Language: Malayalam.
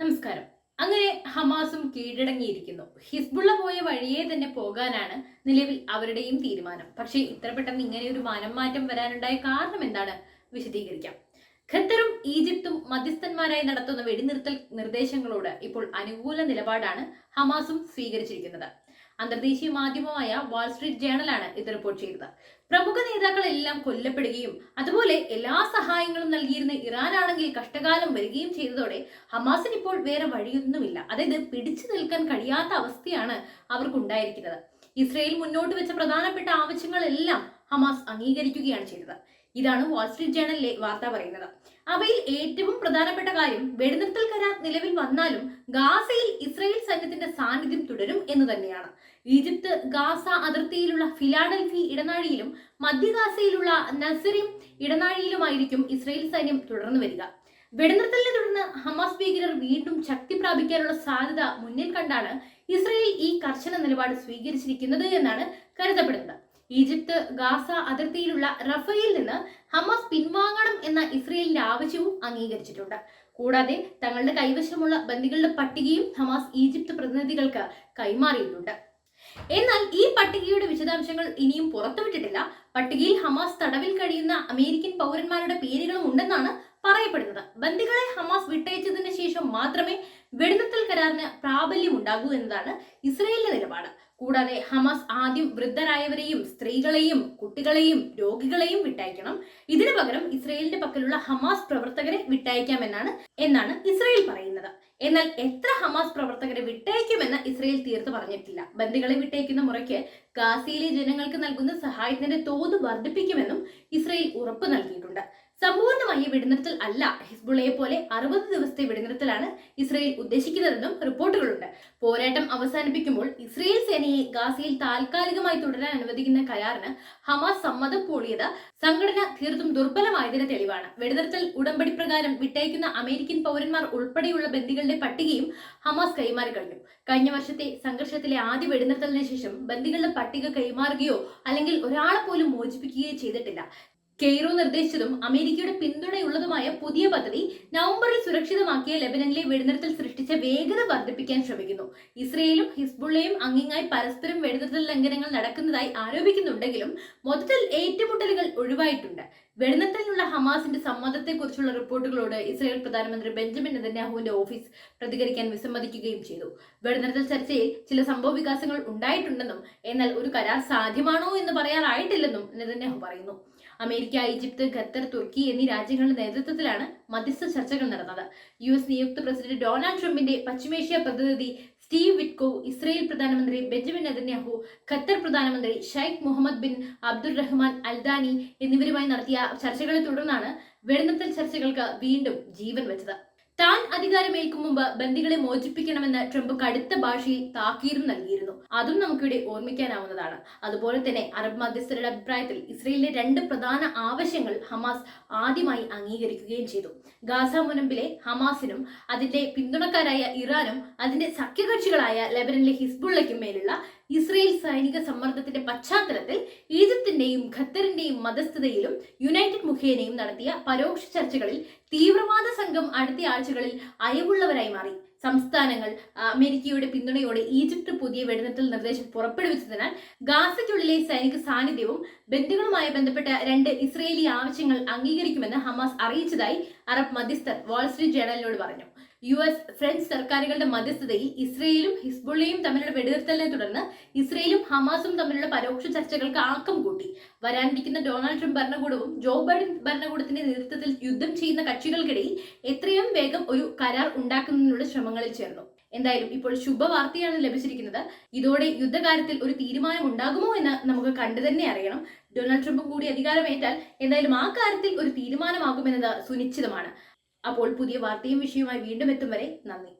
നമസ്കാരം. അങ്ങനെ ഹമാസും കീഴടങ്ങിയിരിക്കുന്നു. ഹിസ്ബുള്ള പോയ വഴിയെ തന്നെ പോകാനാണ് നിലവിൽ അവരുടെയും തീരുമാനം. പക്ഷേ ഇത്ര പെട്ടെന്ന് ഇങ്ങനെ ഒരു മാനം മാറ്റം വരാനുണ്ടായ കാരണം എന്താണ്? വിശദീകരിക്കാം. ഖത്തറും ഈജിപ്തും മധ്യസ്ഥന്മാരായി നടത്തുന്ന വെടിനിർത്തൽ നിർദ്ദേശങ്ങളോട് ഇപ്പോൾ അനുകൂല നിലപാടാണ് ഹമാസും സ്വീകരിച്ചിരിക്കുന്നത്. അന്തർദേശീയ മാധ്യമമായ വാൾസ്ട്രീറ്റ് ജേണലാണ് ഇത് റിപ്പോർട്ട് ചെയ്തത്. പ്രമുഖ നേതാക്കളെല്ലാം കൊല്ലപ്പെടുകയും അതുപോലെ എല്ലാ സഹായങ്ങളും നൽകിയിരുന്ന ഇറാനാണെങ്കിൽ കഷ്ടകാലം വരികയും ചെയ്തതോടെ ഹമാസിന് ഇപ്പോൾ വേറെ വഴിയൊന്നുമില്ല. അതായത് പിടിച്ചു നിൽക്കാൻ കഴിയാത്ത അവസ്ഥയാണ് അവർക്കുണ്ടായിരിക്കുന്നത്. ഇസ്രയേൽ മുന്നോട്ട് വെച്ച പ്രധാനപ്പെട്ട ആവശ്യങ്ങളെല്ലാം ഹമാസ് അംഗീകരിക്കുകയാണ് ചെയ്തത്. ഇതാണ് വാൾസ്ട്രീറ്റ് ജേണലിലെ വാർത്ത പറയുന്നത്. അവയിൽ ഏറ്റവും പ്രധാനപ്പെട്ട കാര്യം വെടിനിർത്തൽ കരാർ നിലവിൽ വന്നാലും ഗാസയിൽ ഇസ്രയേൽ സൈന്യത്തിന്റെ സാന്നിധ്യം തുടരും എന്ന് തന്നെയാണ്. ഈജിപ്ത് ഗാസ അതിർത്തിയിലുള്ള ഫിലാഡൽഫി ഇടനാഴിയിലും മധ്യ ഗാസയിലുള്ള നസറിം ഇടനാഴിയിലുമായിരിക്കും ഇസ്രയേൽ സൈന്യം തുടർന്നു വരിക. വെടിനിർത്തലിനെ തുടർന്ന് ഹമാസ് ഭീകരർ വീണ്ടും ശക്തി പ്രാപിക്കാനുള്ള സാധ്യത മുന്നിൽ കണ്ടാണ് ഇസ്രയേൽ ഈ കർശന നിലപാട് സ്വീകരിച്ചിരിക്കുന്നത് എന്നാണ് കരുതപ്പെടുന്നത്. ഈജിപ്ത് ഗാസ അതിർത്തിയിലുള്ള റഫയിൽ നിന്ന് ഹമാസ് പിൻവാങ്ങണം എന്ന ഇസ്രയേലിന്റെ ആവശ്യവും അംഗീകരിച്ചിട്ടുണ്ട്. കൂടാതെ തങ്ങളുടെ കൈവശമുള്ള ബന്ദികളുടെ പട്ടികയും ഹമാസ് ഈജിപ്ത് പ്രതിനിധികൾക്ക് കൈമാറിയിട്ടുണ്ട്. എന്നാൽ ഈ പട്ടികയുടെ വിശദാംശങ്ങൾ ഇനിയും പുറത്തുവിട്ടിട്ടില്ല. പട്ടികയിൽ ഹമാസ് തടവിൽ കഴിയുന്ന അമേരിക്കൻ പൗരന്മാരുടെ പേരുകളും ഉണ്ടെന്നാണ് പറയപ്പെടുന്നത്. ബന്ദികളെ ഹമാസ് വിട്ടയച്ചതിന് ശേഷം മാത്രമേ വെടിനിർത്തൽ കരാറിന് പ്രാബല്യം ഉണ്ടാകൂ എന്നതാണ് ഇസ്രയേലിന്റെ നിലപാട്. കൂടാതെ ഹമാസ് ആദ്യം വൃദ്ധരായവരെയും സ്ത്രീകളെയും കുട്ടികളെയും രോഗികളെയും വിട്ടയക്കണം. ഇതിനു പകരം ഇസ്രയേലിന്റെ പക്കലുള്ള ഹമാസ് പ്രവർത്തകരെ വിട്ടയക്കാമെന്നാണ് എന്നാണ് ഇസ്രയേൽ പറയുന്നത്. എന്നാൽ എത്ര ഹമാസ് പ്രവർത്തകരെ വിട്ടയക്കുമെന്ന് ഇസ്രയേൽ തീർത്ത് പറഞ്ഞിട്ടില്ല. ബന്ദികളെ വിട്ടയക്കുന്ന മുറയ്ക്ക് ഗാസയിലെ ജനങ്ങൾക്ക് നൽകുന്ന സഹായത്തിന്റെ തോത് വർദ്ധിപ്പിക്കുമെന്നും ഇസ്രയേൽ ഉറപ്പ് നൽകിയിട്ടുണ്ട്. സമ്പൂർണമായി വെടിനിർത്തൽ അല്ല. ഹിസ്ബുള്ളയെ പോലെ അറുപത് ദിവസത്തെ വെടിനിർത്തലാണ് ഇസ്രയേൽ ഉദ്ദേശിക്കുന്നതെന്നും റിപ്പോർട്ടുകളുണ്ട്. പോരാട്ടം അവസാനിപ്പിക്കുമ്പോൾ ഇസ്രയേൽ സേനയെ ഗാസയിൽ താൽക്കാലികമായി തുടരാൻ അനുവദിക്കുന്ന കരാറിന് ഹമാസ് സമ്മതം പൂളിയത് സംഘടന തീർത്തും ദുർബലമായതിന് തെളിവാണ്. വെടിനിർത്തൽ ഉടമ്പടി പ്രകാരം വിട്ടയക്കുന്ന അമേരിക്കൻ പൗരന്മാർ ഉൾപ്പെടെയുള്ള ബന്ദികളുടെ പട്ടികയും ഹമാസ് കൈമാറി കഴിഞ്ഞു. കഴിഞ്ഞ വർഷത്തെ സംഘർഷത്തിലെ ആദ്യ വെടിനിർത്തലിന് ശേഷം ബന്ദികളുടെ പട്ടിക കൈമാറുകയോ അല്ലെങ്കിൽ ഒരാളെ പോലും മോചിപ്പിക്കുകയോ ചെയ്തിട്ടില്ല. കെയ്റോ നിർദ്ദേശിച്ചതും അമേരിക്കയുടെ പിന്തുണയുള്ളതുമായ പുതിയ പദ്ധതി നവംബറിൽ സുരക്ഷിതമാക്കിയ ലെബനനിലെ വെടിനിർത്തൽ സൃഷ്ടിച്ച വേഗത വർദ്ധിപ്പിക്കാൻ ശ്രമിക്കുന്നു. ഇസ്രയേലും ഹിസ്ബുള്ളയും അങ്ങിങ്ങായി പരസ്പരം വെടിനിർത്തൽ ലംഘനങ്ങൾ നടക്കുന്നതായി ആരോപിക്കുന്നുണ്ടെങ്കിലും മൊത്തത്തിൽ ഏറ്റുമുട്ടലുകൾ ഒഴിവായിട്ടുണ്ട്. വെടിനിർത്തലിനുള്ള ഹമാസിന്റെ സമ്മതത്തെക്കുറിച്ചുള്ള റിപ്പോർട്ടുകളോട് ഇസ്രയേൽ പ്രധാനമന്ത്രി ബെഞ്ചമിൻ നെതന്യാഹുവിന്റെ ഓഫീസ് പ്രതികരിക്കാൻ വിസമ്മതിക്കുകയും ചെയ്തു. വെടിനിർത്തൽ ചർച്ചയിൽ ചില സംഭവ വികാസങ്ങൾ ഉണ്ടായിട്ടുണ്ടെന്നും എന്നാൽ ഒരു കരാർ സാധ്യമാണോ എന്ന് പറയാറായിട്ടില്ലെന്നും നെതന്യാഹു പറയുന്നു. അമേരിക്ക ഈജിപ്ത് ഖത്തർ തുർക്കി എന്നീ രാജ്യങ്ങളുടെ നേതൃത്വത്തിലാണ് മധ്യസ്ഥ ചർച്ചകൾ നടന്നത്. യു എസ് നിയുക്ത പ്രസിഡന്റ് ഡൊണാൾഡ് ട്രംപിന്റെ പശ്ചിമേഷ്യ പ്രതിനിധി സ്റ്റീവ് വിറ്റ്കോ ഇസ്രയേൽ പ്രധാനമന്ത്രി ബെഞ്ചമിൻ നെതന്യാഹു ഖത്തർ പ്രധാനമന്ത്രി Sheikh Mohammed bin Abdul Rahman Al Thani എന്നിവരുമായി നടത്തിയ ചർച്ചകളെ തുടർന്നാണ് വെടിനിർത്തൽ ചർച്ചകൾക്ക് വീണ്ടും ജീവൻ വെച്ചത്. താൻ അധികാരമേൽക്കും മുമ്പ് ബന്ദികളെ മോചിപ്പിക്കണമെന്ന് ട്രംപ് കടുത്ത ഭാഷയിൽ താക്കീതും നൽകിയിരുന്നു. അതും നമുക്കിവിടെ ഓർമ്മിക്കാനാവുന്നതാണ്. അതുപോലെ തന്നെ അറബ് മധ്യസ്ഥരുടെ അഭിപ്രായത്തിൽ ഇസ്രയേലിലെ രണ്ട് പ്രധാന ആവശ്യങ്ങൾ ഹമാസ് ആദ്യമായി അംഗീകരിക്കുകയും ചെയ്തു. ഗാസ മുനമ്പിലെ ഹമാസിനും അതിന്റെ പിന്തുണക്കാരായ ഇറാനും അതിന്റെ സഖ്യകക്ഷികളായ ലെബനനിലെ ഹിസ്ബുള്ളയ്ക്കും മേലുള്ള ഇസ്രയേൽ സൈനിക സമ്മർദ്ദത്തിന്റെ പശ്ചാത്തലത്തിൽ ഈജിപ്തിന്റെയും ഖത്തറിന്റെയും മതസ്ഥതയിലും യുണൈറ്റഡ് മുഖേനയും നടത്തിയ പരോക്ഷ ചർച്ചകളിൽ തീവ്രവാദ സംഘം അടുത്ത ആഴ്ചകളിൽ അയവുള്ളവരായി മാറി. സംസ്ഥാനങ്ങൾ അമേരിക്കയുടെ പിന്തുണയോടെ ഈജിപ്ത് പുതിയ വെടിനിർത്തൽ നിർദ്ദേശം പുറപ്പെടുവിച്ചതിനാൽ ഗാസയ്ക്കുള്ളിലെ സൈനിക സാന്നിധ്യവും ബന്ധുക്കളുമായി ബന്ധപ്പെട്ട രണ്ട് ഇസ്രയേലി ആവശ്യങ്ങൾ അംഗീകരിക്കുമെന്ന് ഹമാസ് അറിയിച്ചതായി അറബ് മധ്യസ്ഥർ വാൾസ്ട്രീറ്റ് ജേണലിനോട് പറഞ്ഞു. യു എസ് ഫ്രഞ്ച് സർക്കാരുകളുടെ മധ്യസ്ഥതയിൽ ഇസ്രയേലും ഹിസ്ബുള്ളയും തമ്മിലുള്ള വെടിനിർത്തലിനെ തുടർന്ന് ഇസ്രയേലും ഹമാസും തമ്മിലുള്ള പരോക്ഷ ചർച്ചകൾക്ക് ആക്കം കൂട്ടി. വരാനിരിക്കുന്ന ഡൊണാൾഡ് ട്രംപ് ഭരണകൂടവും ജോ ബൈഡൻ ഭരണകൂടത്തിന്റെ നേതൃത്വത്തിൽ യുദ്ധം ചെയ്യുന്ന കക്ഷികൾക്കിടയിൽ എത്രയും വേഗം ഒരു കരാർ ഉണ്ടാക്കുന്നതിനുള്ള ശ്രമങ്ങളിൽ ചേർന്നു. എന്തായാലും ഇപ്പോൾ ശുഭവാർത്തയാണ് ലഭിച്ചിരിക്കുന്നത്. ഇതോടെ യുദ്ധകാര്യത്തിൽ ഒരു തീരുമാനം ഉണ്ടാകുമോ എന്ന് നമുക്ക് കണ്ടു തന്നെ അറിയണം. ഡൊണാൾഡ് ട്രംപ് കൂടി അധികാരമേറ്റാൽ എന്തായാലും ആ കാര്യത്തിൽ ഒരു തീരുമാനമാകുമെന്നത് സുനിശ്ചിതമാണ്. അപ്പോൾ പുതിയ വാർത്തയും വിഷയവുമായി വീണ്ടും എത്തും വരെ നന്ദി.